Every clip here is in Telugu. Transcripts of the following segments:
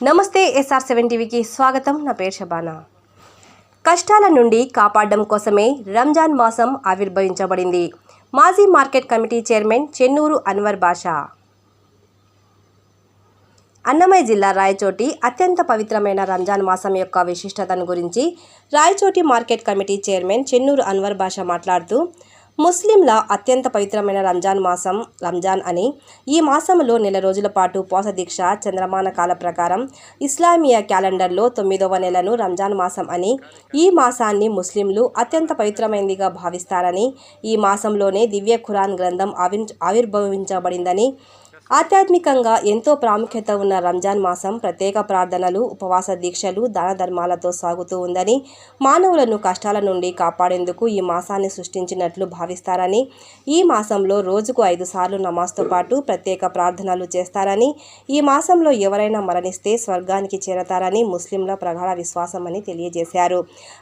నమస్తే ఎస్ఆర్ సెవెన్ టీవీకి స్వాగతం. నా పేరు షబానా కష్టాల నుండి కాపాడడం కోసమే రంజాన్ మాసం ఆవిర్భవించబడింది. మాజీ market committee chairman Chennur Anwar Basha. Annamayya జిల్లా రాయచోటి అత్యంత పవిత్రమైన రంజాన్ మాసం యొక్క విశిష్టతను గురించి Rayachoti market committee chairman Chennur Anwar Basha మాట్లాడుతూ ముస్లింల అత్యంత పవిత్రమైన రంజాన్ మాసం రంజాన్ అని ఈ మాసంలో నెల రోజుల పాటు పోసదీక్ష దీక్ష చంద్రమాన కాల ప్రకారం ఇస్లామియా క్యాలెండర్లో తొమ్మిదవ నెలను రంజాన్ మాసం అని ఈ మాసాన్ని ముస్లింలు అత్యంత పవిత్రమైనదిగా భావిస్తారని ఈ మాసంలోనే దివ్య ఖురాన్ గ్రంథం ఆవిర్ ఆవిర్భవించబడిందని ఆధ్యాత్మికంగా ఎంతో ప్రాముఖ్యత ఉన్న రంజాన్ మాసం ప్రత్యేక ప్రార్థనలు ఉపవాస దీక్షలు దాన ధర్మాలతో సాగుతూ ఉందని మానవులను కష్టాల నుండి కాపాడేందుకు ఈ మాసాన్ని సృష్టించినట్లు భావిస్తారని ఈ మాసంలో రోజుకు ఐదు సార్లు నమాజ్తో పాటు ప్రత్యేక ప్రార్థనలు చేస్తారని ఈ మాసంలో ఎవరైనా మరణిస్తే స్వర్గానికి చేరతారని ముస్లింల ప్రగాఢ విశ్వాసమని తెలియజేశారు.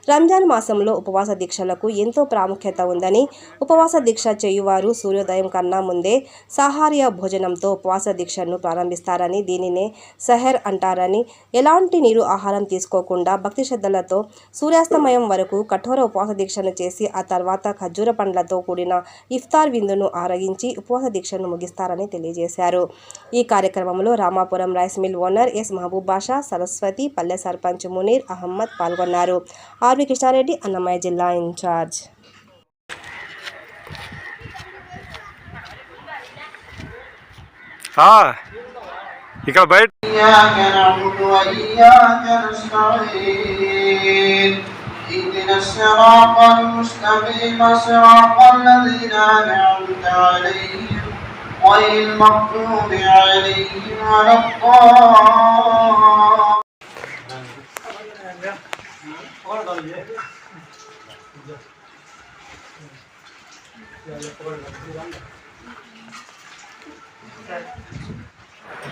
రంజాన్ మాసంలో ఉపవాస దీక్షలకు ఎంతో ప్రాముఖ్యత ఉందని ఉపవాస దీక్ష చేయువారు సూర్యోదయం కన్నా ముందే సాహార్య భోజనంతో ఉపవాస దీక్షను ప్రారంభిస్తారని దీనినే సెహర్ అంటారని. ఎలాంటి నీరు ఆహారం తీసుకోకుండా భక్తి శ్రద్ధలతో సూర్యాస్తమయం వరకు కఠోర ఉపవాస దీక్షను చేసి ఆ తర్వాత ఖర్జూర పండ్లతో కూడిన ఇఫ్తార్ విందును ఆరగించి ఉపవాస దీక్షను ముగిస్తారని తెలియజేశారు. ఈ కార్యక్రమంలో Ramapuram rice mill owner S Mahaboob Basha Saraswathi Palle sarpanch Munir Ahmed పాల్గొన్నారు. ఆర్వి కృష్ణారెడ్డి అన్నమయ్య జిల్లా ఇన్ఛార్జ్. ఇక్కడ బయట إياك نعبد وإياك نستعين اهدنا الصراط المستقيم صراط الذين أنعمت عليهم غير المغضوب عليهم ولا الضالين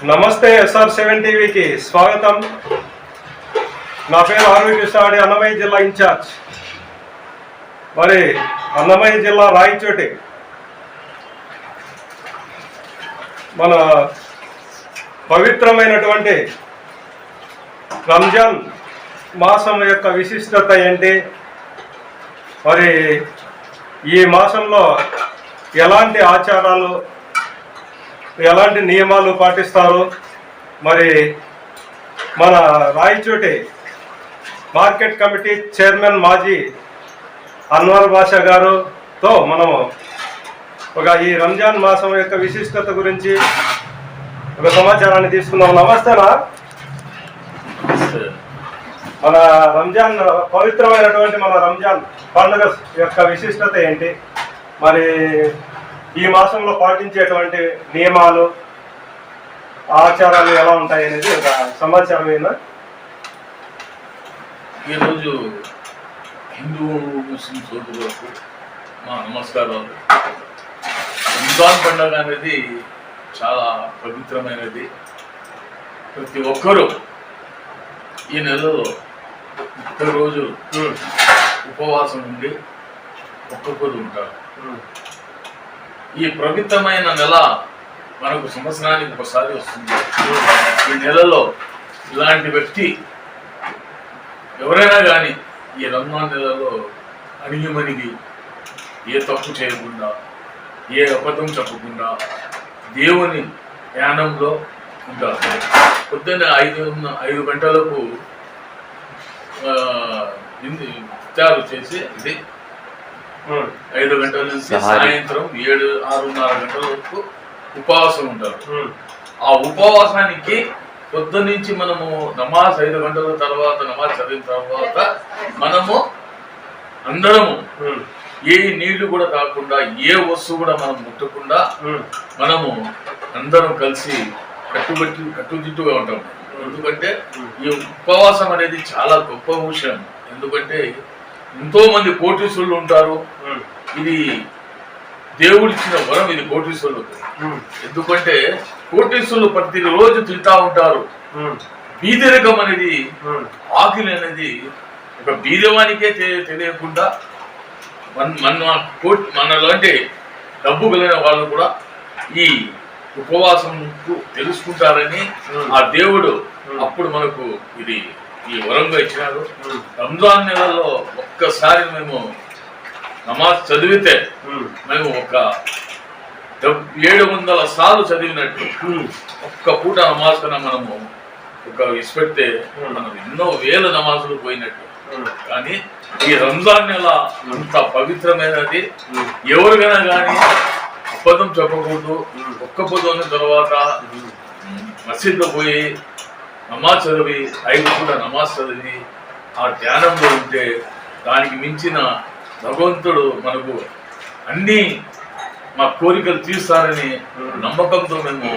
నమస్తే ఎస్ఆర్ సెవెన్ టీవీకి స్వాగతం. నా పేరు ఆర్వి కృష్ణాడి అన్నమయ్య జిల్లా ఇన్ఛార్జ్. మరి అన్నమయ్య జిల్లా రాయచోటి మన పవిత్రమైనటువంటి రంజాన్ మాసం యొక్క విశిష్టత ఏంటి? మరి ఈ మాసంలో ఎలాంటి ఆచారాలు ఎలాంటి నియమాలు పాటిస్తారు? మరి మన రాయచోటి మార్కెట్ కమిటీ చైర్మన్ మాజీ అన్వర్ బాషా గారుతో మనము ఒక ఈ రంజాన్ మాసం యొక్క విశిష్టత గురించి ఒక సమాచారాన్ని తీసుకుందాం. నమస్తేనా మన రంజాన్ పవిత్రమైనటువంటి మన రంజాన్ పండుగ యొక్క విశిష్టత ఏంటి? మరి ఈ మాసంలో పాటించేటువంటి నియమాలు ఆచారాలు ఎలా ఉంటాయి అనేది ఒక సమాచారం అయినా ఈరోజు హిందూ ముస్లిం సోదరులకు మా నమస్కారాలు. రంజాన్ పండుగ అనేది చాలా పవిత్రమైనది. ప్రతి ఒక్కరూ ఈ నెలలో ముప్పై రోజులు ఉపవాసం ఉండి ఒక్కొక్కరు ఉంటారు. ఈ పవిత్రమైన నెల మనకు సంవత్సరానికి ఒకసారి వస్తుంది. ఈ నెలలో ఇలాంటి వ్యక్తి ఎవరైనా కానీ ఈ రంజాన్ నెలలో అణిగిమణిగి ఏ తప్పు చేయకుండా ఏ అబద్ధం చెప్పకుండా దేవుని ధ్యానంలో ఉంటారు పొద్దున్న ఐదు ఐదు గంటలకు ఆ, చేసి ఇది ఐదు గంటల నుంచి సాయంత్రం ఏడు ఆరున్నర గంటల వరకు ఉపవాసం ఉంటారు. ఆ ఉపవాసానికి పొద్దు నుంచి మనము నమాజ్ ఐదు గంటల తర్వాత నమాజ్ చదివిన తర్వాత మనము అందరము ఏ నీళ్ళు కూడా కాకుండా ఏ వస్తువు కూడా మనం ముట్టకుండా మనము అందరం కలిసి కట్టుబట్టి కట్టుదిట్టుగా ఉంటాం. ఎందుకంటే ఈ ఉపవాసం అనేది చాలా గొప్ప విషయం. ఎందుకంటే ఎంతో మంది కోటీశ్వరులు ఉంటారు. ఇది దేవుడిచ్చిన వరం ఇది కోటీశ్వరులకు ఎందుకంటే కోటీశ్వరులు ప్రతిరోజు తింటా ఉంటారు. బీదరికం అనేది ఆకలి అనేది ఒక బీదవానికే తెలియకుండా మన మన కోట్- మనలాంటి డబ్బు కలిగిన వాళ్ళు కూడా ఈ ఉపవాసం తెలుసుకుంటారని ఆ దేవుడు అప్పుడు మనకు ఇది ఈ వరంగా ఇచ్చినారు. రంజాన్ నెలలో ఒక్కసారి మేము నమాజ్ చదివితే మేము ఒక ఏడు వందల సార్లు చదివినట్టు. ఒక్క పూట నమాజ్ కన్నా మనము ఒక ఇష్టపెడితే మనం ఎన్నో వేల నమాజులు పోయినట్టు. కానీ ఈ రంజాన్ నెల అంత పవిత్రమైనది. ఎవరికైనా కానీ అబద్ధం చెప్పకూడదు. ఒక్క పొద్దున్న తర్వాత మసీద్లో పోయి నమాజ్ చదివి ఐదు కూడా నమాజ్ చదివి ఆ ధ్యానంలో ఉంటే దానికి మించిన భగవంతుడు మనకు అన్ని మా కోరికలు తీరుస్తారని నమ్మకంతో మేము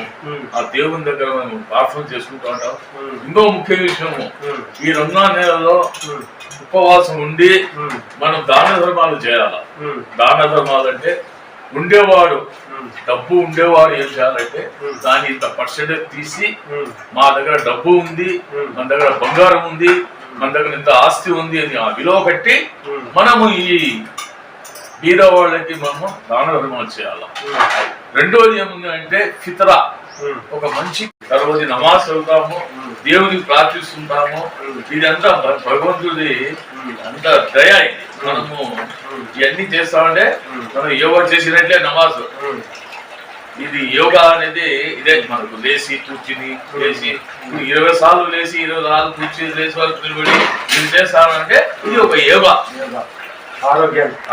ఆ దేవుని దగ్గర మేము ప్రార్థన చేసుకుంటూ ఉంటాం. ఇంకో ముఖ్య విషయము ఈ రంజాన్ నెలలో ఉపవాసం ఉండి మనం దాన ధర్మాలు చేయాలి? దాన ధర్మాలు అంటే ఉండేవాడు డబ్బు ఉండేవాడు ఏం చేయాలంటే దాని ఇంత పర్సెంటేజ్ తీసి మా దగ్గర డబ్బు ఉంది మన దగ్గర బంగారం ఉంది మన దగ్గర ఇంత ఆస్తి ఉంది అని ఆ విలువ కట్టి మనము ఈ బీద వాళ్ళకి మనము దాన ధర్మాలు చేయాలి? రెండోది ఏముంది అంటే ఫితరా. ఒక మంచి తర్వాత నమాజ్ చదువుతాము దేవునికి ప్రార్థిస్తుంటాము. ఇదంతా భగవంతుడి అంత దయ మనము ఇవన్నీ చేస్తామంటే మనం యోగా చేసినట్లే నమాజ్. ఇది యోగా అనేది ఇదే మనకు. లేచి కూర్చుని లేచి. ఇరవై సార్లు లేచి ఇరవై సార్లు కూర్చుని లేచి వాళ్ళు నిలబడి ఇది చేస్తామంటే ఇది ఒక యోగా.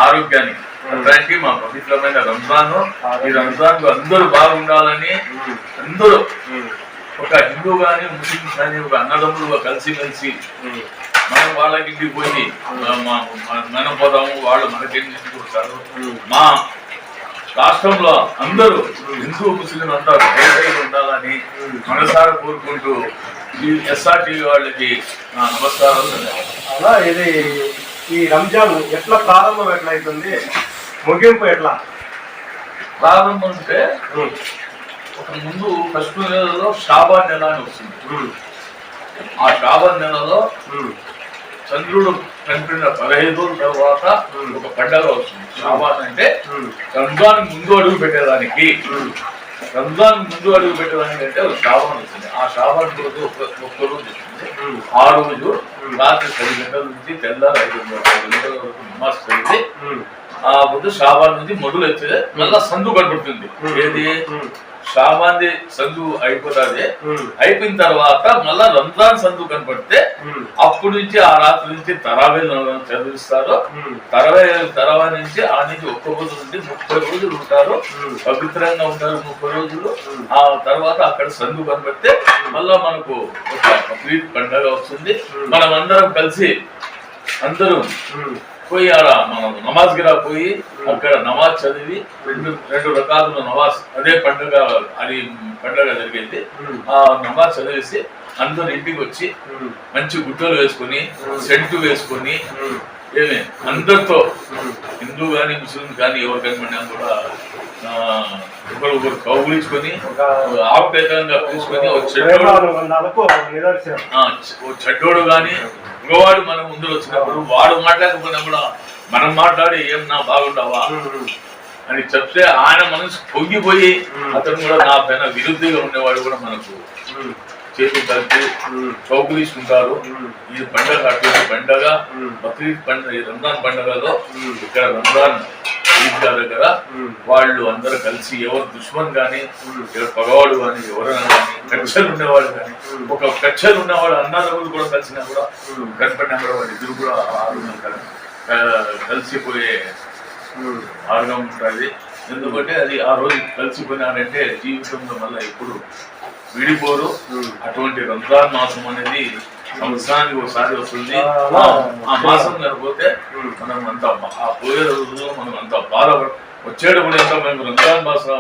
ఆరోగ్యానికి అట్లాంటి మా పవిత్రమైన రంజాన్ ఈ రంజాన్ అందరూ బాగుండాలని అందరూ ఒక హిందూ గాని ముస్లిం కానీ ఒక అన్నదమ్ములుగా కలిసిమెలిసి మనం వాళ్ళకి ఇంటికి పోయి మనం పోతాము వాళ్ళు మనకి వస్తారు మా రాష్ట్రంలో అందరూ హిందూ ముస్లిం అంతా ఉండాలని మనసారా కోరుకుంటూ ఈ ఎస్ఆర్టీవీ వాళ్ళకి నా నమస్కారాలు. అలా ఇది ఈ రంజాన్ ఎట్లా ప్రారంభం ఎట్లా అవుతుంది ముగింపు ఎట్లా? ప్రారంభం అంటే ఒక ముందు ఫస్ట్ నెలలో షాబాన్ నెల అని వస్తుంది ఆ షాబాన్ నెలలో చంద్రుడు కనిపిన పదహైదు రోజుల తర్వాత ఒక పండగ వస్తుంది. షాబాన్ అంటే రంజాన్ ముందు అడుగు పెట్టేదానికి. రంజాన్ ముందు అడుగు పెట్టేదానికి అంటే ఒక షాబాన్ వస్తుంది ఆ షాబాన్ రోజు ఒక ఒక్క రోజు వస్తుంది ఆ రోజు రాత్రి పది గంటల నుంచి తెల్లారి ఐదు గంటల వరకు నమాజ్ చదివి ఆ ముందు షాబాన్ నుంచి మొదలు అయితే మళ్ళా సందు కనబడుతుంది. ఏది? షాబాన్ది సందు అయిపోతుంది. అయిపోయిన తర్వాత మళ్ళా రంజాన్ సందు కనపడితే అప్పటి నుంచి ఆ రాత్రి నుంచి తరావే చదివిస్తారు తరవై తరవా నుంచి ఆ నుంచి ఒక్క రోజు నుండి ముప్పై రోజులు ఉంటారు. పవిత్రంగా ఉంటారు ముప్పై రోజులు. ఆ తర్వాత అక్కడ సందు కనబడితే మళ్ళా మనకు ఒక పండగ వస్తుంది. మనం అందరం కలిసి అందరూ పోయి ఆడ మనం నమాజ్ గిరా పోయి అక్కడ నమాజ్ చదివి రెండు రెండు రకాల నమాజ్ అదే పండుగ అది పండుగ జరిగేది. ఆ నమాజ్ చదివేసి అందరు ఇంటికి వచ్చి మంచి గుడ్డలు వేసుకొని సెంటు వేసుకొని ఏమి అందరితో హిందూ కానీ ముస్లిం కానీ ఎవరు కనిపడినా కూడా ఒకరు ఒకరు కౌగులించుకొని ఆప్యాయంగా తీసుకొని ఒక చెట్టు ప్రేమానుబంధాలకు నిదర్శనం. ఆ, చ- ఓ చెడ్డోడు గాని మగవాడు మన ముందు వచ్చినప్పుడు వాడు మాట్లాడకపోయినా కూడా మనం మాట్లాడి ఏం నా బాగుండవా అని చెప్తే ఆయన మనసు పొంగిపోయి అతను కూడా నా పైన విరుద్ధిగా ఉండేవాడు కూడా మనకు చేతులు కలిపి కౌగులించుకుంటారు ఈ పండగ అటువంటి పండగ బక్రీద్ పండుగ ఈ రంజాన్ పండుగలో ఇక్కడ రంజాన్ ఈద్గా దగ్గర వాళ్ళు అందరూ కలిసి ఎవరు దుష్మన్ కానీ ఎవరు పగవాడు కానీ ఎవరైనా కానీ కక్షలు ఉండేవాడు కానీ ఒక కక్షలు ఉన్నవాడు అన్నదమ్ములు కూడా కలిసినా కూడా కనపడినా కూడా వాళ్ళు ఇద్దరు కూడా కలిసిపోయే మార్గం ఉంటుంది ఎందుకంటే అది ఆ రోజు కలిసిపోయినారంటే జీవితంలో మళ్ళీ ఎప్పుడు విడిపోరు. అటువంటి రంజాన్ మాసం అనేది సంవత్సరానికి ఒకసారి వస్తుంది. ఆ- మాసం కనిపోతే మనం అంత ఆ పోయే రోజుల్లో మనం అంత బాధ వచ్చేటప్పుడు ఎంత మేము రంజాన్ మాసం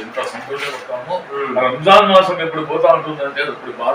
ఎంత సంతోషపడతామో రంజాన్ మాసం ఎప్పుడు పోతా ఉంటుందంటే అప్పుడు బాధ